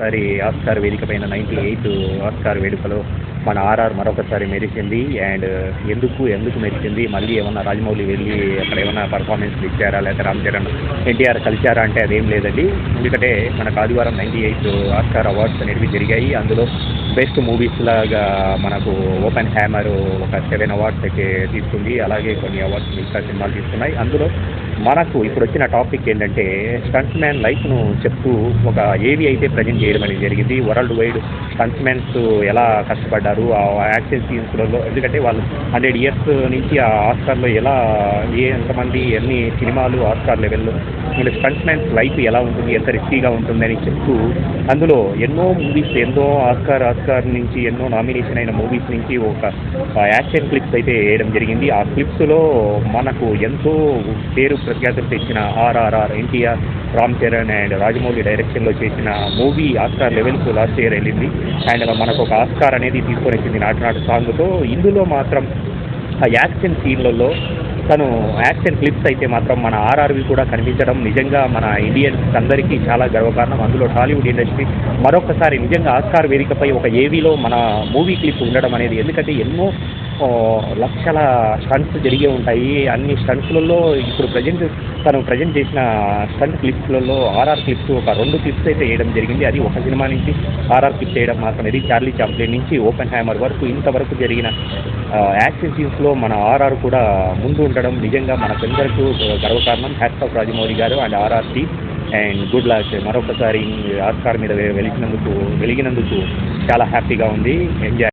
మరొకసారి ఆస్కార్ వేదిక పైన నైంటీ ఎయిట్ ఆస్కార్ వేడుకలో మన ఆర్ఆర్ మరొకసారి మెరిసింది. అండ్ ఎందుకు ఎందుకు మెరిసింది? మళ్ళీ ఏమన్నా రాజమౌళి వెళ్ళి అక్కడ ఏమన్నా పర్ఫార్మెన్స్లు ఇచ్చారా? లేకపోతే రామ్ చరణ్ ఎన్టీఆర్ కలిశారా అంటే అదేం లేదండి. ఎందుకంటే మనకు ఆదివారం నైంటీ ఎయిట్ ఆస్కార్ అవార్డ్స్ అనేవి జరిగాయి. అందులో బెస్ట్ మూవీస్ లాగా మనకు ఓపెన్ హ్యామర్ ఒక సెవెన్ అవార్డ్స్ అయితే తీసుకుంది. అలాగే కొన్ని అవార్డ్స్ ఇంకా సినిమాలు తీసుకున్నాయి. అందులో మనకు ఇప్పుడు వచ్చిన టాపిక్ ఏంటంటే స్టంట్స్ మ్యాన్ లైఫ్ను చెప్తూ ఒక ఏవి అయితే ప్రజెంట్ చేయడం అనేది జరిగింది. వరల్డ్ వైడ్ స్టంట్స్ మ్యాన్స్ ఎలా కష్టపడ్డారు ఆ యాక్షన్ సీన్స్లలో ఎందుకంటే వాళ్ళు హండ్రెడ్ ఇయర్స్ నుంచి ఆ ఆస్కార్లో ఎలా ఏ ఎంతమంది ఎన్ని సినిమాలు ఆస్కార్ లెవెల్లో అంటే స్టంట్ మ్యాన్స్ లైఫ్ ఎలా ఉంటుంది ఎంత రిస్కీగా ఉంటుందని చెప్తూ అందులో ఎన్నో మూవీస్ ఎన్నో ఆస్కార్ ఆస్కార్ నుంచి ఎన్నో నామినేషన్ అయిన మూవీస్ నుంచి ఒక యాక్షన్ క్లిప్స్ అయితే వేయడం జరిగింది. ఆ క్లిప్స్లో మనకు ఎంతో పేరు ప్రఖ్యాతులు తెచ్చిన ఆర్ఆర్ఆర్ ఎన్టీఆర్ రామ్ చరణ్ అండ్ రాజమౌళి డైరెక్షన్లో చేసిన మూవీ ఆస్కార్ లెవెల్కు లాస్ట్ ఇయర్ వెళ్ళింది. అండ్ మనకు ఒక ఆస్కార్ అనేది తీసుకొని వచ్చింది నాటు నాటు సాంగ్తో. ఇందులో మాత్రం ఆ యాక్షన్ సీన్లలో తను యాక్షన్ క్లిప్స్ అయితే మాత్రం మన ఆర్ఆర్వి కూడా కనిపించడం నిజంగా మన ఇండియన్స్ అందరికీ చాలా గర్వకారణం. అందులో టాలీవుడ్ ఇండస్ట్రీ మరొకసారి నిజంగా ఆస్కార్ వేదికపై ఒక ఏవీలో మన మూవీ క్లిప్ ఉండడం అనేది. ఎందుకంటే ఎన్నో లక్షల స్టంట్స్ జరిగే ఉంటాయి. అన్ని స్టంట్స్లలో ఇప్పుడు ప్రజెంట్ తను ప్రజెంట్ చేసిన స్టంట్ క్లిప్స్లలో ఆర్ఆర్ క్లిప్స్ ఒక రెండు క్లిప్స్ అయితే వేయడం జరిగింది. అది ఒక సినిమా నుంచి ఆర్ఆర్ క్లిప్స్ వేయడం మాత్రం ఇది చార్లీ చాంప్లిన్ నుంచి ఓపెన్ హ్యామర్ వరకు ఇంతవరకు జరిగిన యాక్సిస్ యాక్షన్ మన ఆర్ఆర్ కూడా ముందు ఉండడం నిజంగా మనకందరికీ గర్వకారణం. హ్యాట్స్ ఆఫ్ రాజమౌళి గారు and RR and good luck మరొకసారి ఆస్కార్ మీద వెలిగినందుకు వెలిగినందుకు చాలా హ్యాపీగా ఉంది. ఎంజాయ్